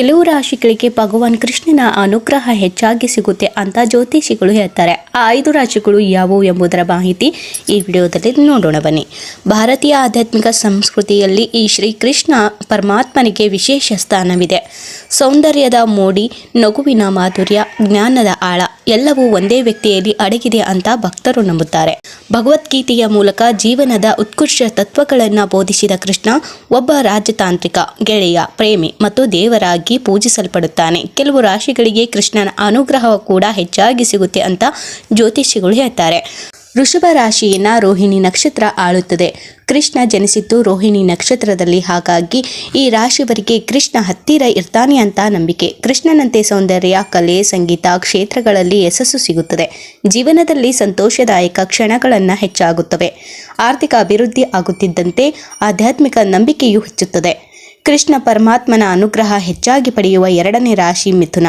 ಕೆಲವು ರಾಶಿಗಳಿಗೆ ಭಗವಾನ್ ಕೃಷ್ಣನ ಅನುಗ್ರಹ ಹೆಚ್ಚಾಗಿ ಸಿಗುತ್ತೆ ಅಂತ ಜ್ಯೋತಿಷಿಗಳು ಹೇಳ್ತಾರೆ. ಆ ಐದು ರಾಶಿಗಳು ಯಾವುವು ಎಂಬುದರ ಮಾಹಿತಿ ಈ ವಿಡಿಯೋದಲ್ಲಿ ನೋಡೋಣ ಬನ್ನಿ. ಭಾರತೀಯ ಆಧ್ಯಾತ್ಮಿಕ ಸಂಸ್ಕೃತಿಯಲ್ಲಿ ಈ ಶ್ರೀಕೃಷ್ಣ ಪರಮಾತ್ಮನಿಗೆ ವಿಶೇಷ ಸ್ಥಾನವಿದೆ. ಸೌಂದರ್ಯದ ಮೋಡಿ, ನಗುವಿನ ಮಾಧುರ್ಯ, ಜ್ಞಾನದ ಆಳ ಎಲ್ಲವೂ ಒಂದೇ ವ್ಯಕ್ತಿಯಲ್ಲಿ ಅಡಗಿದೆ ಅಂತ ಭಕ್ತರು ನಂಬುತ್ತಾರೆ. ಭಗವದ್ಗೀತೆಯ ಮೂಲಕ ಜೀವನದ ಉತ್ಕೃಷ್ಟ ತತ್ವಗಳನ್ನು ಬೋಧಿಸಿದ ಕೃಷ್ಣ ಒಬ್ಬ ರಾಜತಾಂತ್ರಿಕ, ಗೆಳೆಯ, ಪ್ರೇಮಿ ಮತ್ತು ದೇವರಾಗಿ ಪೂಜಿಸಲ್ಪಡುತ್ತಾನೆ. ಕೆಲವು ರಾಶಿಗಳಿಗೆ ಕೃಷ್ಣನ ಅನುಗ್ರಹ ಕೂಡ ಹೆಚ್ಚಾಗಿ ಸಿಗುತ್ತೆ ಅಂತ ಜ್ಯೋತಿಷಿಗಳು ಹೇಳ್ತಾರೆ. ವೃಷಭ ರಾಶಿಯನ್ನ ರೋಹಿಣಿ ನಕ್ಷತ್ರ ಆಳುತ್ತದೆ. ಕೃಷ್ಣ ಜನಿಸಿದ್ದು ರೋಹಿಣಿ ನಕ್ಷತ್ರದಲ್ಲಿ ಹಾಗಾಗಿ ಈ ರಾಶಿಯವರಿಗೆ ಕೃಷ್ಣ ಹತ್ತಿರ ಇರ್ತಾನೆ ಅಂತ ನಂಬಿಕೆ. ಕೃಷ್ಣನಂತೆ ಸೌಂದರ್ಯ, ಕಲೆ, ಸಂಗೀತ ಕ್ಷೇತ್ರಗಳಲ್ಲಿ ಯಶಸ್ಸು ಸಿಗುತ್ತದೆ. ಜೀವನದಲ್ಲಿ ಸಂತೋಷದಾಯಕ ಕ್ಷಣಗಳನ್ನು ಹೆಚ್ಚಾಗುತ್ತವೆ. ಆರ್ಥಿಕ ಅಭಿವೃದ್ಧಿ ಆಗುತ್ತಿದ್ದಂತೆ ಆಧ್ಯಾತ್ಮಿಕ ನಂಬಿಕೆಯೂ ಹೆಚ್ಚುತ್ತದೆ. ಕೃಷ್ಣ ಪರಮಾತ್ಮನ ಅನುಗ್ರಹ ಹೆಚ್ಚಾಗಿ ಪಡೆಯುವ ಎರಡನೇ ರಾಶಿ ಮಿಥುನ.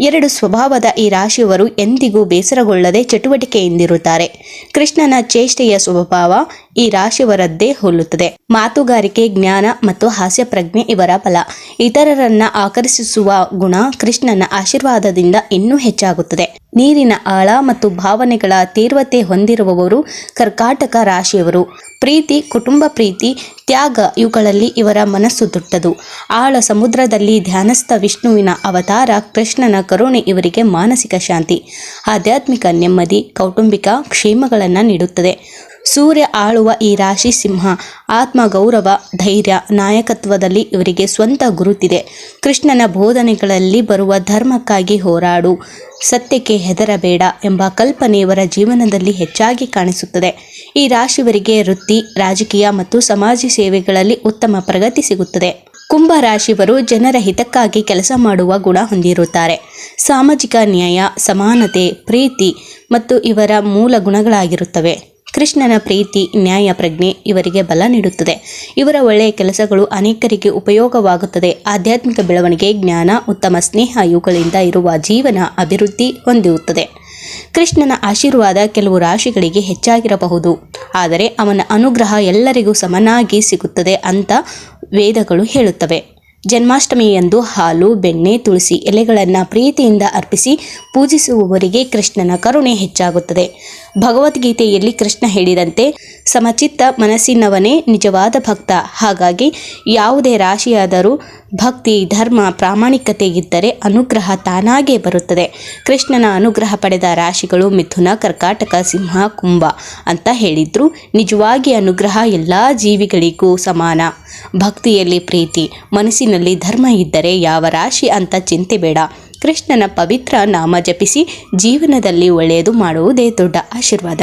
ಎರಡು ಸ್ವಭಾವದ ಈ ರಾಶಿಯವರು ಎಂದಿಗೂ ಬೇಸರಗೊಳ್ಳದೆ ಚಟುವಟಿಕೆಯಿಂದಿರುತ್ತಾರೆ. ಕೃಷ್ಣನ ಚೇಷ್ಟೆಯ ಸ್ವಭಾವ ಈ ರಾಶಿಯವರದ್ದೇ ಹೋಲುತ್ತದೆ. ಮಾತುಗಾರಿಕೆ, ಜ್ಞಾನ ಮತ್ತು ಹಾಸ್ಯ ಪ್ರಜ್ಞೆ ಇವರ ಬಲ ಇತರರನ್ನ ಆಕರ್ಷಿಸುವ ಗುಣ ಕೃಷ್ಣನ ಆಶೀರ್ವಾದದಿಂದ ಇನ್ನೂ ಹೆಚ್ಚಾಗುತ್ತದೆ. ನೀರಿನ ಆಳ ಮತ್ತು ಭಾವನೆಗಳ ತೀವ್ರತೆ ಹೊಂದಿರುವವರು ಕರ್ಕಾಟಕ ರಾಶಿಯವರು. ಪ್ರೀತಿ, ಕುಟುಂಬ ಪ್ರೀತಿ, ತ್ಯಾಗ ಇವುಗಳಲ್ಲಿ ಇವರ ಮನಸ್ಸು ದುಟ್ಟದು ಆಳ ಸಮುದ್ರದಲ್ಲಿ ಧ್ಯಾನಸ್ಥ ವಿಷ್ಣುವಿನ ಅವತಾರ ಕೃಷ್ಣನ ಕರುಣೆ ಇವರಿಗೆ ಮಾನಸಿಕ ಶಾಂತಿ. ಆಧ್ಯಾತ್ಮಿಕ ನೆಮ್ಮದಿ, ಕೌಟುಂಬಿಕ ಕ್ಷೇಮಗಳನ್ನು ನೀಡುತ್ತದೆ. ಸೂರ್ಯ ಆಳುವ ಈ ರಾಶಿ ಸಿಂಹ, ಆತ್ಮ ಗೌರವ, ಧೈರ್ಯ, ನಾಯಕತ್ವದಲ್ಲಿ ಇವರಿಗೆ ಸ್ವಂತ ಗುರುತಿದೆ. ಕೃಷ್ಣನ ಬೋಧನೆಗಳಲ್ಲಿ ಬರುವ ಧರ್ಮಕ್ಕಾಗಿ ಹೋರಾಡು, ಸತ್ಯಕ್ಕೆ ಹೆದರಬೇಡ ಎಂಬ ಕಲ್ಪನೆ ಇವರ ಜೀವನದಲ್ಲಿ ಹೆಚ್ಚಾಗಿ ಕಾಣಿಸುತ್ತದೆ. ಈ ರಾಶಿಯವರಿಗೆ ವೃತ್ತಿ, ರಾಜಕೀಯ ಮತ್ತು ಸಮಾಜ ಸೇವೆಗಳಲ್ಲಿ ಉತ್ತಮ ಪ್ರಗತಿ ಸಿಗುತ್ತದೆ. ಕುಂಭ ರಾಶಿಯವರು ಜನರ ಹಿತಕ್ಕಾಗಿ ಕೆಲಸ ಮಾಡುವ ಗುಣ ಹೊಂದಿರುತ್ತಾರೆ. ಸಾಮಾಜಿಕ ನ್ಯಾಯ, ಸಮಾನತೆ, ಪ್ರೀತಿ ಮತ್ತು ಇವರ ಮೂಲ ಗುಣಗಳಾಗಿರುತ್ತವೆ. ಕೃಷ್ಣನ ಪ್ರೀತಿ, ನ್ಯಾಯ, ಪ್ರಜ್ಞೆ ಇವರಿಗೆ ಬಲ ನೀಡುತ್ತದೆ. ಇವರ ಒಳ್ಳೆಯ ಕೆಲಸಗಳು ಅನೇಕರಿಗೆ ಉಪಯೋಗವಾಗುತ್ತದೆ. ಆಧ್ಯಾತ್ಮಿಕ ಬೆಳವಣಿಗೆ, ಜ್ಞಾನ, ಉತ್ತಮ ಸ್ನೇಹ ಇವುಗಳಿಂದ ಇರುವ ಜೀವನ ಅಭಿವೃದ್ಧಿ ಹೊಂದಿರುತ್ತದೆ. ಕೃಷ್ಣನ ಆಶೀರ್ವಾದ ಕೆಲವು ರಾಶಿಗಳಿಗೆ ಹೆಚ್ಚಾಗಿರಬಹುದು. ಆದರೆ ಅವನ ಅನುಗ್ರಹ ಎಲ್ಲರಿಗೂ ಸಮನಾಗಿ ಸಿಗುತ್ತದೆ ಅಂತ ವೇದಗಳು ಹೇಳುತ್ತವೆ. ಜನ್ಮಾಷ್ಟಮಿಯಂದು ಹಾಲು, ಬೆಣ್ಣೆ, ತುಳಸಿ ಎಲೆಗಳನ್ನು ಪ್ರೀತಿಯಿಂದ ಅರ್ಪಿಸಿ ಪೂಜಿಸುವವರಿಗೆ ಕೃಷ್ಣನ ಕರುಣೆ ಹೆಚ್ಚಾಗುತ್ತದೆ. ಭಗವದ್ಗೀತೆಯಲ್ಲಿ ಕೃಷ್ಣ ಹೇಳಿದಂತೆ, ಸಮಚಿತ್ತ ಮನಸ್ಸಿನವನೇ ನಿಜವಾದ ಭಕ್ತ. ಹಾಗಾಗಿ ಯಾವುದೇ ರಾಶಿಯಾದರೂ ಭಕ್ತಿ, ಧರ್ಮ, ಪ್ರಾಮಾಣಿಕತೆ ಇದ್ದರೆ ಅನುಗ್ರಹ ತಾನಾಗೇ ಬರುತ್ತದೆ. ಕೃಷ್ಣನ ಅನುಗ್ರಹ ಪಡೆದ ರಾಶಿಗಳು ಮಿಥುನ, ಕರ್ಕಾಟಕ, ಸಿಂಹ, ಕುಂಭ ಅಂತ ಹೇಳಿದ್ರು ನಿಜವಾಗಿ ಅನುಗ್ರಹ ಎಲ್ಲ ಜೀವಿಗಳಿಗೂ ಸಮಾನ. ಭಕ್ತಿಯಲ್ಲಿ ಪ್ರೀತಿ ಮನಸ್ಸಿನಲ್ಲಿ ಧರ್ಮ ಇದ್ದರೆ ಯಾವ ರಾಶಿ ಅಂತ ಚಿಂತೆ ಬೇಡ. ಕೃಷ್ಣನ ಪವಿತ್ರ ನಾಮ ಜಪಿಸಿ ಜೀವನದಲ್ಲಿ ಒಳ್ಳೆಯದು ಮಾಡುವುದೇ ದೊಡ್ಡ ಆಶೀರ್ವಾದ.